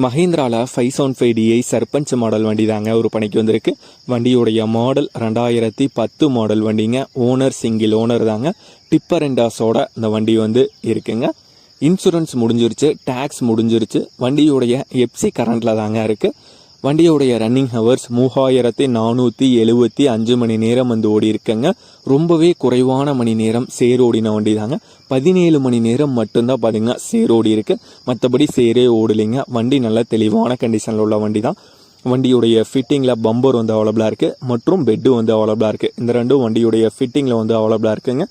மஹேந்திராவில் five seven five DI Sarpanch model வண்டி தாங்க ஒரு பணிக்கு வந்திருக்கு. வண்டியுடைய மாடல் ரெண்டாயிரத்தி பத்து மாடல் வண்டிங்க. ஓனர் சிங்கிள் ஓனர் தாங்க. டிப்பர் எண்டாஸோட இந்த வண்டி வந்து இருக்குங்க. இன்சூரன்ஸ் முடிஞ்சிருச்சு டேக்ஸ் முடிஞ்சிருச்சு. வண்டியுடைய எப்சி கரண்டில் தாங்க இருக்குது வண்டியோடைய ரன்னிங் ஹவர்ஸ் மூவாயிரத்தி நானூற்றி எழுபத்தி அஞ்சு மணி நேரம் வந்து ஓடி இருக்குங்க ரொம்பவே குறைவான மணி நேரம் சேரோடின வண்டி தாங்க பதினேழு மணி நேரம் மட்டும்தான் பாருங்க ஓடி இருக்கு மற்றபடி சேரே ஓடலைங்க. வண்டி நல்ல தெளிவான கண்டிஷனில் உள்ள வண்டி தான் வண்டியுடைய ஃபிட்டிங்கில் பம்பர் வந்து அவைலபிளாக இருக்குது மற்றும் பெட்டு வந்து அவைலபிளாக இருக்குது இந்த ரெண்டும் வண்டியுடைய ஃபிட்டிங்கில் வந்து அவைலபிளாக இருக்குங்க.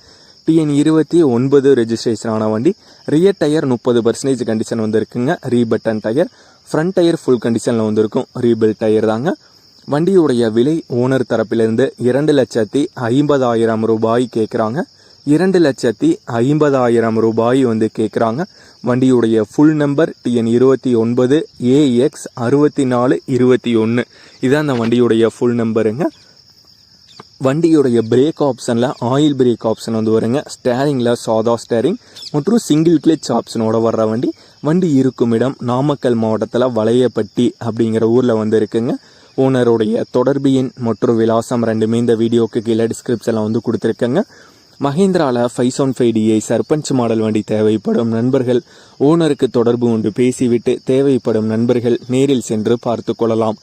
டிஎன் இருபத்தி ஒன்பது ரெஜிஸ்ட்ரேஷன் ஆன வண்டி. ரியர் டயர் முப்பது பர்சன்டேஜ் கண்டிஷன் வந்து இருக்குங்க. ரீபட்டன் டயர் ஃப்ரண்ட் டயர் ஃபுல் கண்டிஷனில் வந்திருக்கும். ரீபில்ட் ரீபில் டயர் தாங்க. வண்டியுடைய விலை ஓனர் தரப்பிலிருந்து இரண்டு லட்சத்தி ஐம்பதாயிரம் ரூபாய் கேட்குறாங்க இரண்டு லட்சத்தி ஐம்பதாயிரம் ரூபாய் வந்து கேட்குறாங்க வண்டியுடைய ஃபுல் நம்பர் டிஎன் இருபத்தி ஒன்பது ஏஎக்ஸ் அறுபத்தி நாலு இருபத்தி ஒன்று இதான் அந்த வண்டியுடைய ஃபுல் நம்பருங்க வண்டியுடைய பிரேக் ஆப்ஷனில் ஆயில் பிரேக் ஆப்ஷன் வந்து வருங்க. ஸ்டேரிங்கில் சாதா ஸ்டேரிங் மற்றும் சிங்கிள் கிளிச் ஆப்ஷனோட வர்ற வண்டி. வண்டி இருக்கும் இடம் நாமக்கல் மாவட்டத்தில் வளையப்பட்டி அப்படிங்கிற ஊரில் வந்து இருக்குங்க ஓனருடைய தொடர்பு எண் மற்றும் விலாசம் ரெண்டுமே இந்த வீடியோக்கு கீழே டிஸ்கிரிப்ஷனில் வந்து கொடுத்துருக்கேங்க. மஹேந்திராவில் five seven five DI Sarpanch model வண்டி தேவைப்படும் நண்பர்கள் ஓனருக்கு தொடர்பு கொண்டு பேசிவிட்டு தேவைப்படும் நண்பர்கள் நேரில் சென்று பார்த்து கொள்ளலாம்.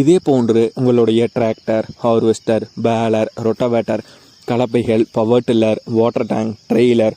இதே போன்று உங்களுடைய tractor harvester baler rotavator கலப்பைகள் power tiller water tank trailer